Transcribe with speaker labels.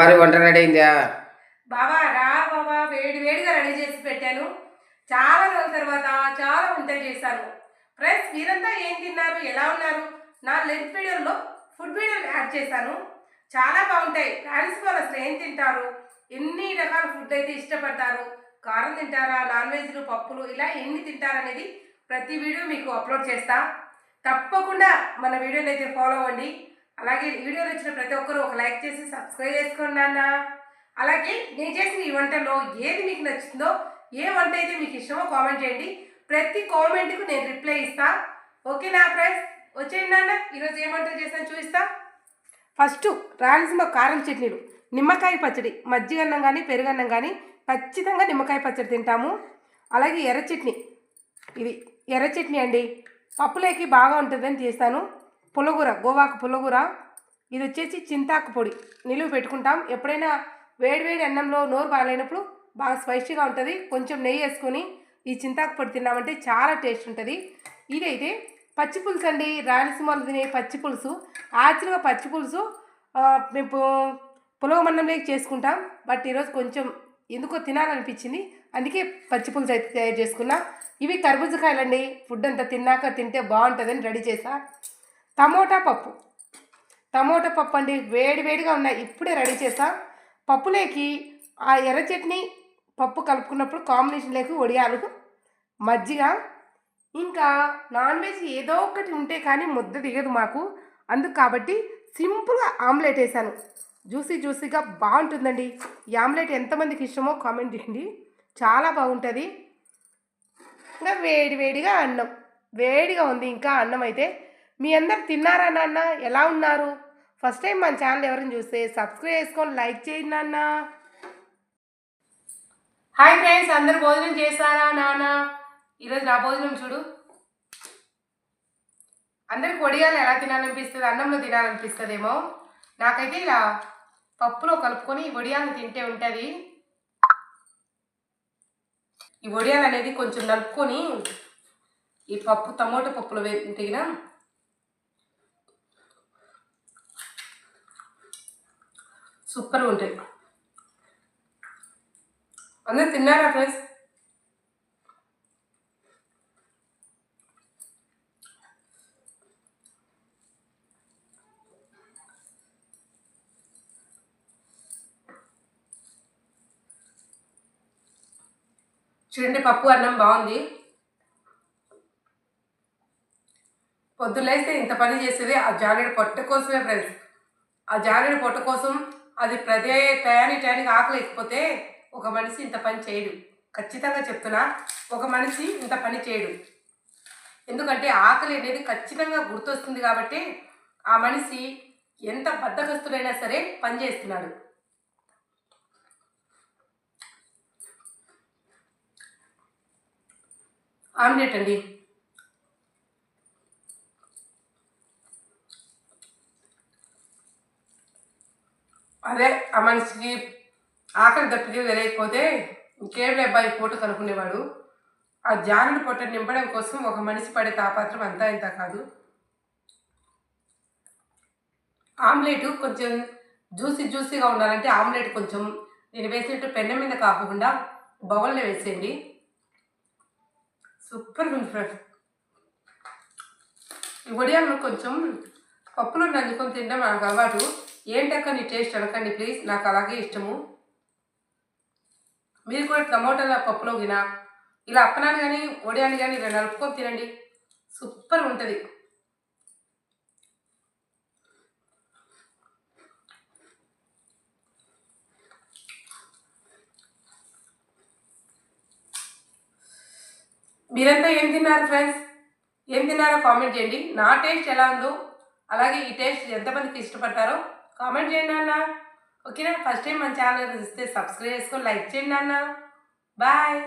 Speaker 1: మరి వంట రెడీ అయిందా?
Speaker 2: బాబా రా బాబా వేడి వేడిగా రెడీ చేసి పెట్టాను. చాలా రోజుల తర్వాత చాలా వంటలు చేశాను. ఫ్రెండ్స్ మీరంతా ఏం తిన్నారు? ఎలా ఉన్నారు? నా లెంత్ వీడియోలో ఫుడ్ వీడియోలు యాడ్ చేశాను. చాలా బాగుంటాయి. రాయలసీమ వాళ్ళు అసలు ఏం తింటారు. ఎన్ని రకాల ఫుడ్ అయితే ఇష్టపడతారు? కారం తింటారా? నాన్ వెజ్లు పప్పులు ఇలా ఎన్ని తింటారనేది ప్రతి వీడియో మీకు అప్లోడ్ చేస్తా. తప్పకుండా మన వీడియోని అయితే ఫాలో అవ్వండి. అలాగే వీడియో నచ్చిన ప్రతి ఒక్కరూ ఒక లైక్ చేసి సబ్స్క్రైబ్ చేసుకోండి అన్న. అలాగే నేను చేసిన ఈ వంటలో ఏది మీకు నచ్చిందో ఏ వంట అయితే మీకు ఇష్టమో కామెంట్ చేయండి. ప్రతి కామెంట్కు నేను రిప్లై ఇస్తా. ఓకేనా ఫ్రెండ్స్? వచ్చేయండి అన్న. ఈరోజు ఏ వంటలు చేస్తాను చూపిస్తా. ఫస్ట్ రాయలసీమ కారం చట్నీలు. నిమ్మకాయ పచ్చడి మజ్జిగన్నం కానీ పెరుగన్నం కానీ ఖచ్చితంగా నిమ్మకాయ పచ్చడి తింటాము. అలాగే ఎర్ర చట్నీ. ఇది ఎర్ర చట్నీ అండి. పప్పులేకి బాగా ఉంటుందని చేస్తాను పులగూర గోవాకు పులగూర. ఇది వచ్చేసి చింతాకు పొడి. నిలువ పెట్టుకుంటాం. ఎప్పుడైనా వేడివేడి అన్నంలో నోరు బాగాలేనప్పుడు బాగా స్పైసీగా ఉంటుంది. కొంచెం నెయ్యి వేసుకొని ఈ చింతాకు పొడి తిన్నామంటే చాలా టేస్ట్ ఉంటుంది. ఇదైతే పచ్చి పులుసు అండి. రాయలసీమలు తినే పచ్చి పులుసు. యాక్చువల్గా పచ్చి పులుసు. మేము పులవమన్నం పులవమన్నంలోకి చేసుకుంటాం. బట్ ఈరోజు కొంచెం ఎందుకో తినాలనిపించింది. అందుకే పచ్చి పులుసు అయితే తయారు చేసుకున్నా. ఇవి కర్బూజకాయలండి ఫుడ్ అంతా తిన్నాక తింటే బాగుంటుందని రెడీ చేసా. టమోటా పప్పు. టమోటా పప్పు అండి వేడి వేడిగా ఉన్నాయి. ఇప్పుడే రెడీ చేసా. పప్పులేకి ఆ ఎర్ర చట్నీ పప్పు కలుపుకున్నప్పుడు కాంబినేషన్ లేక వడియాలు మజ్జిగ ఇంకా నాన్ వెజ్ ఏదో ఒకటి ఉంటే కానీ ముద్ద దిగదు మాకు. అందుకు కాబట్టి సింపుల్గా ఆమ్లెట్ వేసాను. జ్యూసీ జ్యూసీగా బాగుంటుందండి. ఈ ఆమ్లెట్ ఎంతమందికి ఇష్టమో కామెంట్ చేయండి. చాలా బాగుంటుంది. ఇంకా వేడి వేడిగా అన్నం. వేడిగా ఉంది ఇంకా అన్నం అయితే మీ అందరు తిన్నారా నాన్న? ఎలా ఉన్నారు? ఫస్ట్ టైం మన ఛానల్ ఎవరైనా చూస్తే సబ్స్క్రైబ్ చేసుకొని లైక్ చేయండి నాన్న. హాయ్ ఫ్రెండ్స్ అందరు భోజనం చేస్తారా నాన్న? ఈరోజు నా భోజనం చూడు. అందరికి వడియాలు ఎలా తినాలనిపిస్తుంది అన్నంలో తినాలనిపిస్తుందేమో. నాకైతే ఇలా పప్పులో కలుపుకొని ఈ వడియాలను తింటే ఉంటుంది. ఈ వడియాలు అనేది కొంచెం నలుపుకొని ఈ పప్పు టమోటా పప్పులో వే తిగిన సూపర్గా ఉంటాయి. అందరు తిన్నారా ఫ్రెండ్స్? చూడండి పప్పు అన్నం బాగుంది. పొద్దులేస్తే ఇంత పని చేసేది ఆ జానెడు పొట్ట కోసమే ఫ్రెండ్స్. ఆ జానెడు పొట్ట కోసం అది ప్రదే టయాని టయానికి ఆకలి ఒక మనిషి ఇంత పని చేయడు. ఖచ్చితంగా చెప్తున్నా ఒక మనిషి ఇంత పని చేయడు. ఎందుకంటే ఆకలి అనేది ఖచ్చితంగా గుర్తొస్తుంది కాబట్టి ఆ మనిషి ఎంత బద్దకస్తుడైనా సరే పని చేస్తున్నాడు. ఆమ్లెట్ అండి. అదే ఆ మనిషికి ఆకలి దప్పికి తెలియకపోతే ఇంకేం అబ్బాయి పూట కనుక్కునేవాడు ఆ జానుడి పొట్ట నింపడం కోసం ఒక మనిషి పడే తాపాత్రం అంతా ఇంత కాదు. ఆమ్లెట్ కొంచెం జ్యూసీ జ్యూసీగా ఉండాలంటే ఆమ్లెట్ కొంచెం నేను వేసినట్టు పెన్నె మీద కాకుండా బౌల్లో వేసేయండి. సూపర్ ఉంది ఫ్రెండ్స్. ఈ వడియాలను కొంచెం పప్పులో నంచుకొని తినడం నాకు అలవాటు. ఏంటక్క నీ టేస్ట్ అనకండి ప్లీజ్? నాకు అలాగే ఇష్టము. మీరు కూడా టమోటాల పప్పులో గిన ఇలా అప్పనాన్ని కానీ వడియాన్ని కానీ ఇలా నలుపుకొని తినండి. సూపర్ ఉంటుంది. మీరంతా ఏం తిన్నారు ఫ్రెండ్స్? ఏం తిన్నారో కామెంట్ చేయండి. నా టేస్ట్ ఎలా ఉందో అలాగే ఈ టేస్ట్ ఎంతమందికి ఇష్టపడతారో కామెంట్ చేయండి అన్న ఓకేనా ఫస్ట్ టైం మన ఛానల్ ఇస్తే సబ్స్క్రైబ్ చేసుకొని లైక్ చేయండి అన్న బాయ్